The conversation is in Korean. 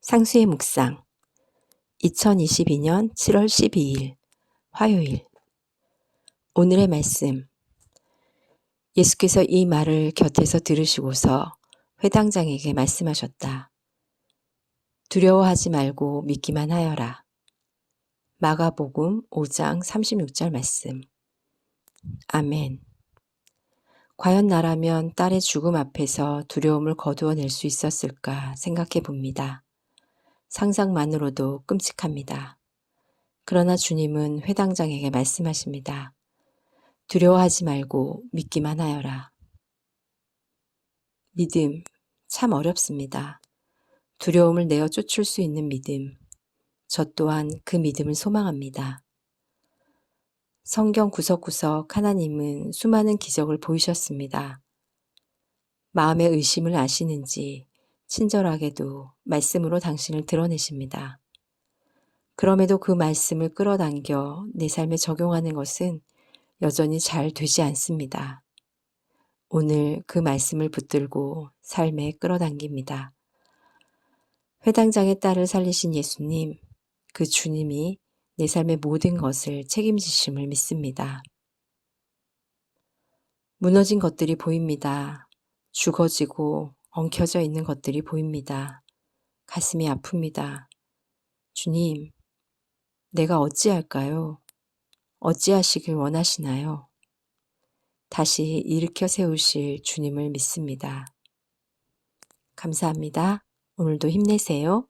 상수의 묵상 2022년 7월 12일 화요일 오늘의 말씀 예수께서 이 말을 곁에서 들으시고서 회당장에게 말씀하셨다. 두려워하지 말고 믿기만 하여라. 마가복음 5장 36절 말씀 아멘 과연 나라면 딸의 죽음 앞에서 두려움을 거두어낼 수 있었을까 생각해 봅니다. 상상만으로도 끔찍합니다. 그러나 주님은 회당장에게 말씀하십니다. 두려워하지 말고 믿기만 하여라. 믿음, 참 어렵습니다. 두려움을 내어 쫓을 수 있는 믿음. 저 또한 그 믿음을 소망합니다. 성경 구석구석 하나님은 수많은 기적을 보이셨습니다. 마음의 의심을 아시는지 친절하게도 말씀으로 당신을 드러내십니다. 그럼에도 그 말씀을 끌어당겨 내 삶에 적용하는 것은 여전히 잘 되지 않습니다. 오늘 그 말씀을 붙들고 삶에 끌어당깁니다. 회당장의 딸을 살리신 예수님, 그 주님이 내 삶의 모든 것을 책임지심을 믿습니다. 무너진 것들이 보입니다. 죽어지고 엉켜져 있는 것들이 보입니다. 가슴이 아픕니다. 주님, 내가 어찌할까요? 어찌하시길 원하시나요? 다시 일으켜 세우실 주님을 믿습니다. 감사합니다. 오늘도 힘내세요.